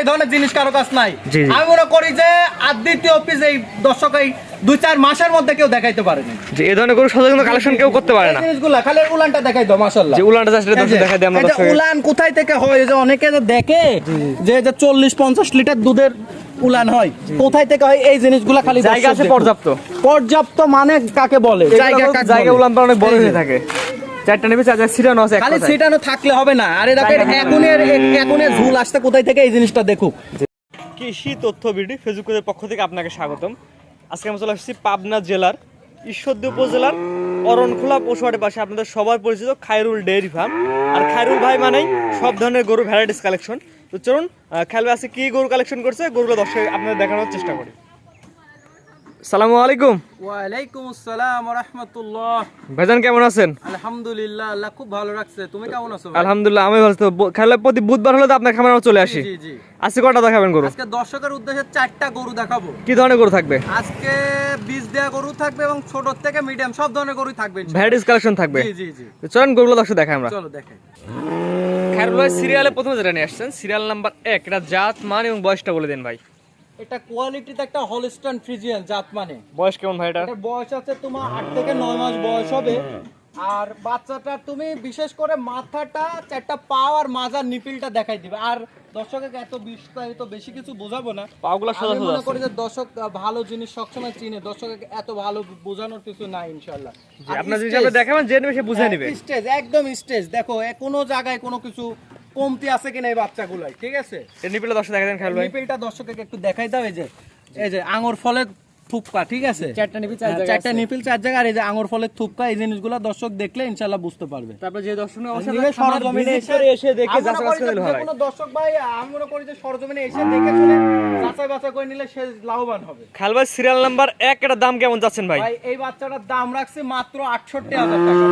এই ধরনের জিনিস কারও কাছে নাই। আমি মনে করি যে আর দ্বিতীয় পিস এই দর্শক এই দুই চার মাসের মধ্যে কেউ দেখাইতে পারেনি। যে এই ধরনের গরু সচরাচর কালেকশন কেউ করতে পারে না। জিনিসগুলা খালি উলানটা দেখাই দাও মাশাআল্লাহ। যে উলানটা এই দর্শক দেখাই দিই আমরা উলান কোথায় থেকে হয় যে অনেকে যে দেখে যে যে চল্লিশ পঞ্চাশ লিটার দুধের উলান হয় কোথায় থেকে হয় এই জিনিসগুলা খালি জায়গা আছে পর্যাপ্ত। পর্যাপ্ত মানে কাকে বলে? জায়গা জায়গা উলান অনেক বড় হয়ে থাকে। চারটা নেবে আছে খালি। থাকলে হবে না। আরে। এখনের এখনের ঝুল আসতে কোথায় থেকে এই জিনিসটা দেখুক? কৃষি তথ্য বিডি ফেসবুকের পক্ষ থেকে আপনাকে স্বাগতম। আজকে আমরা চলে আসছি পাবনা জেলার ঈশ্বরদী উপজেলার অরণখোলা পশুহাটের পাশে আপনাদের সবার পরিচিত খায়রুল ডেয়ারি ফার্ম। আর খায়রুল ভাই মানেই সব ধরনের গরু ভ্যারাইটিস কালেকশন। তো চলুন খেলবে আছে কি গরু কালেকশন করছে গরুগুলো দর্শক আপনাদের দেখানোর চেষ্টা করি। সালামু আলাইকুম। ওয়ালাইকুম আসসালাম রাহমাতুল্লাহ। ভাইজান কেমন আছেন? আলহামদুলিল্লাহ আল্লাহ খুব ভালো রাখছে। তুমি কেমন আছো আলহামদুলিল্লাহ আমি ভালো তো খেলা প্রতি বুধবার হলে তো আপনার খামারে চলে আসি। জি জি আজকে কটা দেখাবেন গরু? আজকে দর্শকের উদ্দেশ্যে চারটা গরু দেখাবো। কি ধরনের গরু থাকবে? আজকে বীজ গরু থাকবে এবং ছোট থেকে মিডিয়াম সব ধরনের গরুই থাকবে। ভ্যারাইটিস কালেকশন থাকবে। জি জি জি। চলেন গরুগুলো দর্শক দেখাই আমরা। চলো দেখাই। খায়রুল ভাই সিরিয়ালে প্রথমে যেটা নিয়ে আসছেন সিরিয়াল নাম্বার এক এটা জাত মান এবং বয়সটা বলে দেন ভাই। এটা কোয়ালিটিতে একটা ফ্রিজিয়ান জাত মানে। বয়স কেমন ভাই এটা? বয়স আছে তোমার আট থেকে নয় মাস বয়স হবে। আর বাচ্চাটা তুমি বিশেষ করে মাথাটা চারটা পা আর মাজার নিপিলটা দেখাই দিবে। আর দর্শকের এত বিস্তারিত বেশি কিছু বোঝাবো না। পাগুলো আমি মনে। করি যে দর্শক ভালো জিনিস সবসময় চিনে। দর্শকের এত ভালো বোঝানোর কিছু নাই ইনশাল্লাহ জি, আপনার জিনিস আপনি দেখাবেন সে বুঝে নেবে। স্টেজ একদম স্টেজ দেখো কোনো জায়গায় কোনো কিছু কমতি আছে কিনা এই বাচ্চাগুলাই ঠিক আছে? নিপিলটা নিপিলে দর্শক দেখা দেন খায়রুল ভাই। নিপিলটা দর্শককে একটু দেখাই দাও এই যে এই যে আঙুর ফলের থুপকা ঠিক আছে? চারটা নিপিল চার হ্যাঁ, চারটা নিপিল চার জায়গা আর এই যে আঙুর ফলের থুপকা এই জিনিসগুলো দর্শক দেখলে ইনশাল্লাহ বুঝতে পারবে। তারপর যে দর্শক সরজমিনে এসে দেখে যাচাই করি হয়। দর্শক ভাই আমি মনে করি যে সরজমিনে এসে দেখে যাচাই বাছাই করে নিলে সে লাভবান হবে। খাল ভাই সিরিয়াল নাম্বার দাম কেমন যাচ্ছেন ভাই? ভাই এই বাচ্চাটার দাম রাখছি মাত্র আটষট্টি হাজার টাকা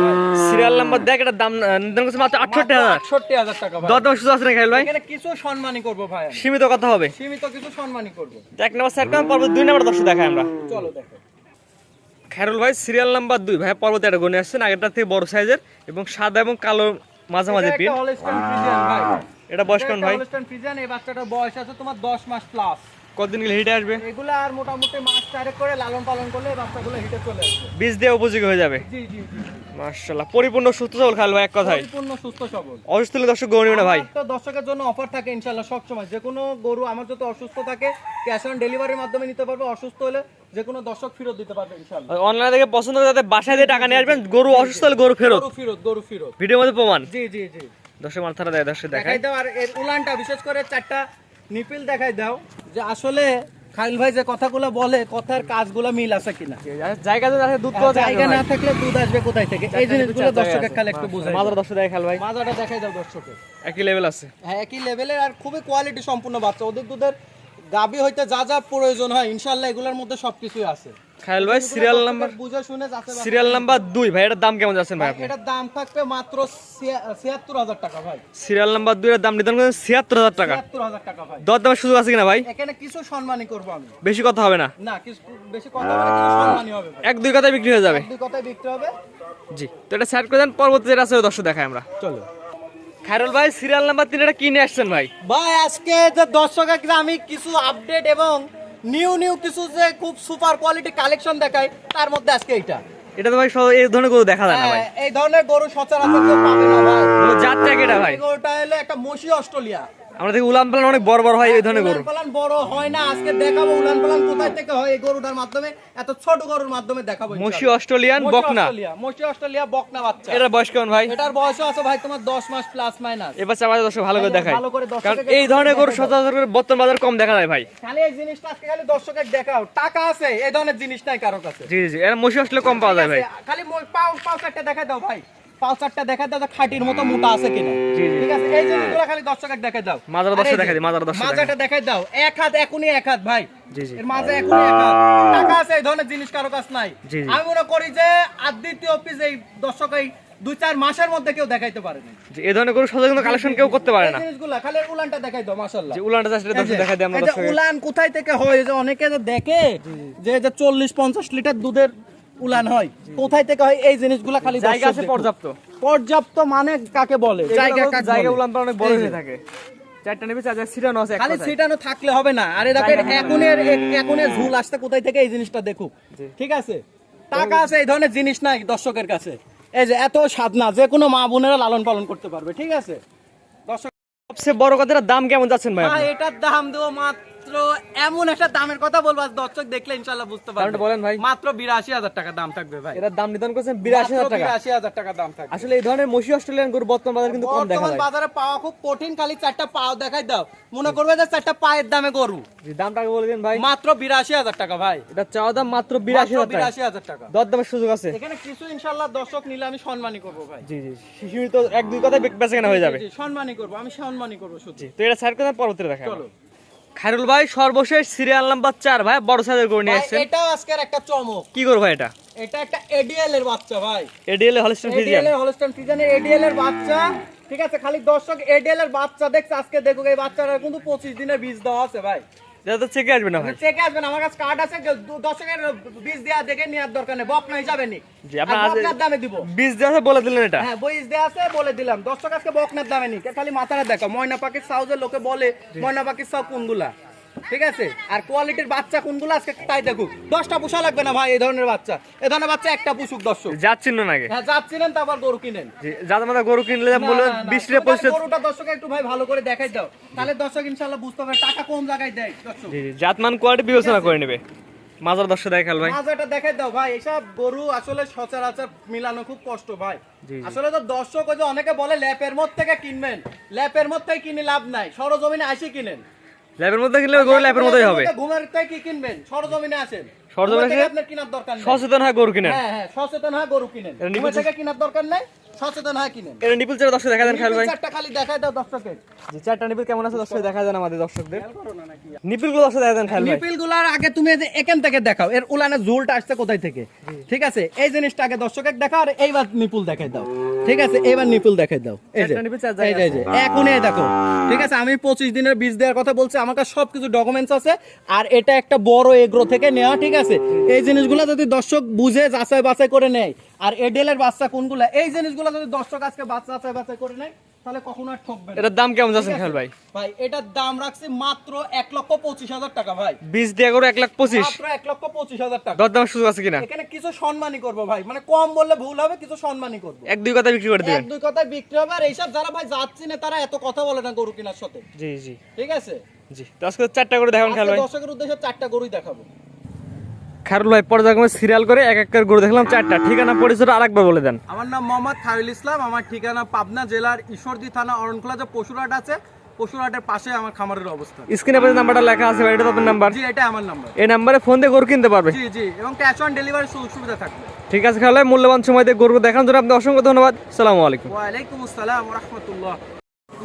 সিরিয়াল নাম্বার দেখ এটার দাম নির্ধারণ করছে মাত্র আটষট্টি হাজার। আটষট্টি হাজার টাকা ভাই। দর সুযোগ আছে না ভাই? এখানে কিছু সম্মানই করব ভাই সীমিত কথা হবে। সীমিত কিছু সম্মানই করব। এক নাম্বার সেট পর্বত দুই নাম্বার দর্শক দেখাই আমরা। চলো দেখো। খায়রুল ভাই সিরিয়াল নাম্বার দুই। ভাই পর্বত একটা গনে আসছেন আগেরটা থেকে বড় সাইজের এবং সাদা এবং কালো মাঝামাঝি মাঝে পিন এটা বয়স কেমন ভাই। ফ্রিজিয়ান এই বাচ্চাটার বয়স আছে তোমার 10 মাস প্লাস কতদিন গেলে হিটে আসবে? এগুলো আর মোটামুটি মাস চারেক করে লালন পালন করলে এই বাচ্চাগুলো হিটে চলে আসবে। বীজ দিয়ে উপযোগী হয়ে যাবে। জি জি জি। মাশাআল্লাহ পরিপূর্ণ সুস্থ সবল খাল ভাই এক কথায়। পরিপূর্ণ সুস্থ সবল। অসুস্থ হলে দর্শক গৌরী না ভাই। তো দর্শকের জন্য অফার থাকে ইনশাল্লাহ সব সময়। যে কোনো গরু আমার যত অসুস্থ থাকে ক্যাশ অন ডেলিভারির মাধ্যমে নিতে পারবে। অসুস্থ হলে যে কোনো দর্শক ফেরত দিতে পারবে ইনশাল্লাহ অনলাইন থেকে পছন্দ করে যাতে বাসায় দিয়ে টাকা নিয়ে আসবেন। গরু অসুস্থ হলে গরু ফেরত গরু ফেরত। গরু ফেরত। ভিডিওর মধ্যে প্রমাণ। জি জি জি। দর্শক মাথাটা দেয় দর্শক দেখাই দাও আর এর উলানটা বিশেষ করে চারটা নিপিল দেখাই দাও যে আসলে খাইল ভাই যে কথাগুলো বলে কথার কাজগুলো মিল আছে কিনা? জায়গা যদি আছে দুধ তো জায়গা না থাকলে দুধ আসবে কোথায় থেকে? এই জিনিসগুলো দর্শকের খালে একটু বুঝাই মাদার দর্শক দেখাই খাল ভাই। মাজাটা দেখাই দাও দর্শকে একই লেভেল আছে। হ্যাঁ একই লেভেলের আর খুবই কোয়ালিটি সম্পূর্ণ বাচ্চা। ওদের দুধের গাবি হইতে যা যা প্রয়োজন হয় ইনশাল্লাহ এগুলোর মধ্যে সবকিছুই আছে। খায়াল ভাই সিরিয়াল নাম্বার বুঝে শুনে যাচ্ছে সিরিয়াল নাম্বার দুই ভাই এটার দাম কেমন যাচ্ছেন ভাই আপনি? এটার দাম থাকবে মাত্র ছিয়াত্তর হাজার টাকা ভাই। সিরিয়াল নাম্বার দুই এর দাম নির্ধারণ করেন ছিয়াত্তর হাজার টাকা। ভাই। দর দামের সুযোগ আছে কিনা ভাই? এখানে কিছু সম্মানই করব আমি। বেশি কথা হবে না। না কিছু বেশি কথা সম্মানই হবে এক দুই কথায় বিক্রি হয়ে যাবে। দুই কথায় বিক্রি হবে। জি তো এটা সাইড করে দেন পরবর্তী যেটা আছে দর্শক দেখাই আমরা। চলো। খায়রুল ভাই সিরিয়াল নাম্বার তিন এটা কিনে আসছেন ভাই? ভাই আজকে যে দর্শকের আমি কিছু আপডেট এবং নিউ নিউ কিছু যে খুব সুপার কোয়ালিটি কালেকশন দেখায় তার মধ্যে আজকে এটা এটা তো ভাই এই ধরনের গরু দেখা যায় না ভাই। হ্যাঁ, এই ধরনের গরু সচরাচর কেউ পাবে না ভাই। জাত এটা ভাই? গরুটা হলো একটা মসি অস্ট্রেলিয়া। আমরা দেখি উলান পালান অনেক বড় বড় হয় এই ধরনের গরু। পালান বড় হয় না আজকে দেখাবো উলান পালান কোথায় থেকে হয় এই গরুটার মাধ্যমে এত ছোট গরুর মাধ্যমে দেখাবো মসি অস্ট্রেলিয়ান বকনা। মসি অস্ট্রেলিয়া বকনা বাচ্চা। এটার বয়স কেমন ভাই? এটার বয়স আছে ভাই তোমার 10 মাস প্লাস মাইনাস এবার চাপা দর্শক ভালো করে দেখায় ভালো করে কারণ এই ধরনের গরু সচরাচর বর্তমান বাজার কম দেখা যায় ভাই। খালি এই জিনিসটা আজকে খালি দর্শকের দেখাও। টাকা আছে এই ধরনের জিনিস নাই কারও কাছে। জি জি এরা মসি অস্ট্রেলিয়া কম পাওয়া যায় ভাই। খালি পাও পাও চারটা দেখাই দাও ভাই। পাও চারটা দেখাই দাও খাটির মতো মোটা আছে কিনা। ঠিক আছে? এই জিনিসগুলো খালি দর্শকের দেখাই দাও। মাজার দর্শক দিই, মাজার দর্শক মাজাটা দেখাই। দাও। এক হাত এখনই এক হাত ভাই। জি, জি। এর মাঝে এখনই এক হাত। টাকা আছে এই ধরনের জিনিস কারও কাছে নাই। জি, জি। আমি মনে করি যে আর দ্বিতীয় এই দর্শক এই দুই চার মাসের মধ্যে কেউ দেখাইতে পারেনি যে এই ধরনের গরু সচরাচর কিন্তু কালেকশন কেউ করতে পারে না। এই জিনিসগুলা খালি উলানটা দেখাই দাও মাশাআল্লাহ। যে উলানটা দর্শক দেখাই দিই আমরা যে উলান কোথায় থেকে হয় যে অনেকে যে দেখে যে যে চল্লিশ পঞ্চাশ লিটার দুধের উলান হয়। কোথায় থেকে হয়? এই জিনিসগুলা খালি জায়গা আছে পর্যাপ্ত। পর্যাপ্ত মানে কাকে বলে? জায়গা জায়গা উলান পালান অনেক বড় হয়ে থাকে। চারটা নেবে চার আছে খালি থাকলে হবে না। আরে দেখো এখনের এখনের ঝুল আসতে কোথায় থেকে? এই জিনিসটা দেখুক ঠিক আছে? টাকা আছে এই ধরনের জিনিস নাই দর্শকের কাছে। এই যে এত সাধনা যে কোনো মা বোনেরা লালন পালন করতে পারবে ঠিক আছে? দর্শক সবচেয়ে বড় কথা দাম কেমন যাচ্ছেন ভাই ভাই এটার দাম দেবো মাত্র এমন একটা দামের কথা বলব আর দর্শক দেখলে ইনশাল্লাহ বুঝতে পারবে। বলেন ভাই। মাত্র বিরাশি হাজার টাকা দাম থাকবে ভাই। দাম নির্ধারণ করেছেন টাকা। বিরাশি হাজার টাকা দাম থাকবে। আসলে এই ধরনের অস্ট্রেলিয়ান গরু বর্তমান বাজারে কিন্তু কম দেখা বর্তমান যায় বাজারে পাওয়া খুব কঠিন খালি চারটা পাও দেখাই দাও। মনে করবে যে চারটা পায়ের দামে গরু। জি, দামটা আগে বলে দিন ভাই। মাত্র বিরাশি হাজার টাকা ভাই। এটা চাওয়া দাম মাত্র বিরাশি হাজার টাকা। বিরাশি হাজার টাকা। দর দামের সুযোগ আছে। এখানে কিছু ইনশাল্লাহ দর্শক নিলে আমি সম্মানই করব ভাই। জি জি শিশুর তো এক দুই কথায় বেচা কেনা হয়ে যাবে। সম্মানই করব আমি সম্মানই করব জি তো এটা কথা পরবর্তীতে দেখা চলো। খায়রুল ভাই সর্বশেষ সিরিয়াল নাম্বার চার ভাই বড় সাইজের গরু নিয়ে আসছে আসছেন। এটাও আজকের একটা চমক। কি করব ভাই এটা? এটা একটা এডিএল এর বাচ্চা ভাই। এডিএল হলস্টন ফিজিয়ান এডিএল এর ফিজিয়ান ফ্রিজিয়ানের এডিএল এর বাচ্চা। ঠিক আছে খালি দর্শক এডিএল এর বাচ্চা দেখছে আজকে দেখুক এই বাচ্চাটার কিন্তু পঁচিশ দিনের বীজ দেওয়া আছে ভাই। এটা তো চেকে আসবে না ভাই। চেকে আসবেন আমার কাছে কার্ড আছে দশকের বীজ দেওয়া দেখে নেওয়ার দরকার নেই বকনা হিসাবে নি জি, আপনার দামে দিব। বীজ দেওয়া বলে দিলেন এটা? হ্যাঁ বীজ দেওয়া আছে বলে দিলাম। দর্শক আজকে বকনার দামে নি খালি মাথাটা দেখো ময়না পাখির সাউজের লোকে বলে ময়না পাখির সাউ কোনগুলা? ঠিক আছে? আর কোয়ালিটির বাচ্চা কোনগুলো আজকে? তাই দেখুক। দশটা পোষা লাগবে না ভাই এই ধরনের বাচ্চা? এই ধরনের বাচ্চা একটা পুষুক দর্শক। যাচ্ছিল না আগে হ্যাঁ যাচ্ছিলেন তারপর গরু কিনেন। যাদের মাথা গরু কিনলে না, বলল না, না, বিশ টাকা পঁচিশ গরুটা দর্শক একটু ভাই ভালো করে দেখাই দাও। তাহলে দর্শক ইনশাল্লাহ বুঝতে পারবে টাকা কোন জায়গায় দেয় দর্শক। জি জি জাতমান কোয়ালিটি বিবেচনা করে নেবে। মাজার দশটা দেখাল খাল ভাই। মাজাটা দেখাই দাও ভাই এসব গরু আসলে সচরাচর মিলানো খুব কষ্ট ভাই। আসলে তো দর্শক ওই যে অনেকে বলে ল্যাপের মধ্যে থেকে কিনবেন। ল্যাপের মধ্যে কিনে লাভ নাই সরজমিনে আসি কিনেন। ল্যাবের মধ্যে কিনলে গরু ল্যাবের মতোই হবে। ঘুমের কি কিনবেন? সরজমিনে আসেন সরজমিনে? আপনার কেনার দরকার সচেতন হয় গরু কিনেন। হ্যাঁ হ্যাঁ সচেতন হয় গরু কিনেন। ঘুমের থেকে কেনার দরকার নাই? সচেতন হয় কিনেন এটা নিপুল চার দশটা দেখা দেন খাল ভাই? চারটা খালি দেখাই দাও জি চারটা নিপুল কেমন আছে দশটা দেখা দেন আমাদের দর্শকদের। নিপুলগুলো দশটা দেখা দেন খাল ভাই। নিপিলগুলার আগে তুমি এখান থেকে দেখাও এর উলানের ঝুলটা আসছে কোথায় থেকে? ঠিক আছে এই জিনিসটা আগে দেখাও আর এইবার নিপুল দেখাই দাও। ঠিক আছে এইবার নিপুল দেখাই দাও। এই যে এই যে, যে এখন এই দেখো। ঠিক আছে আমি পঁচিশ দিনের বীজ দেওয়ার কথা বলছি আমার কাছে সবকিছু ডকুমেন্টস আছে। আর এটা একটা বড় এগ্রো থেকে নেওয়া ঠিক আছে? এই জিনিসগুলো যদি দর্শক বুঝে যাচাই বাছাই করে নেয় আর এডেলের বাচ্চা কোনগুলা? এই জিনিসগুলো যদি দর্শক আজকে বাচ্চা বাছাই করে নেয় তাহলে কখনো আর ঠকবে না। এটার দাম কেমন যাচ্ছেন ঠিক ভাই? ভাই এটার দাম রাখছি মাত্র এক লক্ষ পঁচিশ হাজার টাকা ভাই। বীজ দিয়ে মাত্র লক্ষ পঁচিশ হাজার টাকা। দর সুযোগ আছে কিনা? এখানে কিছু সম্মানই করব ভাই। মানে কম বললে ভুল হবে কিছু সম্মানই করব। এক দুই কথা বিক্রি করে এক দুই কথায় বিক্রি হবে। আর এইসব যারা ভাই যাচ্ছি না তারা এত কথা বলে না গরু কেনার সাথে। জি জি। ঠিক আছে? জি। তো আজকে চারটা করে দেখান খাল ভাই? দর্শকের উদ্দেশ্যে চারটা গরুই দেখাবো। খারুল ভাই পর্যায়ক্রমে সিরিয়াল করে এক এক করে গরু দেখলাম চারটা। ঠিকানা পরিচয় আরেকবার বলে দেন। আমার নাম মোহাম্মদ খায়ুল ইসলাম আমার ঠিকানা পাবনা জেলার ঈশ্বরদী থানা অরণখোলা যে পশুরহাট আছে পশুরহাটের পাশে আমার খামারের স্ক্রিনে পরে নাম্বারটা লেখা আছে এটা আপনার নাম্বার জি এটা আমার নাম্বার এই নাম্বারে ফোন দিয়ে গরু কিনতে পারবে। জি জি এবং ক্যাশ অন ডেলিভারি সুবিধা থাকবে। ঠিক আছে খাল মূল্যবান সময় দিয়ে গরু দেখান জন্য অসংখ্য ধন্যবাদ। আলাইকুম। আসসালাম রহমতুল্লাহ।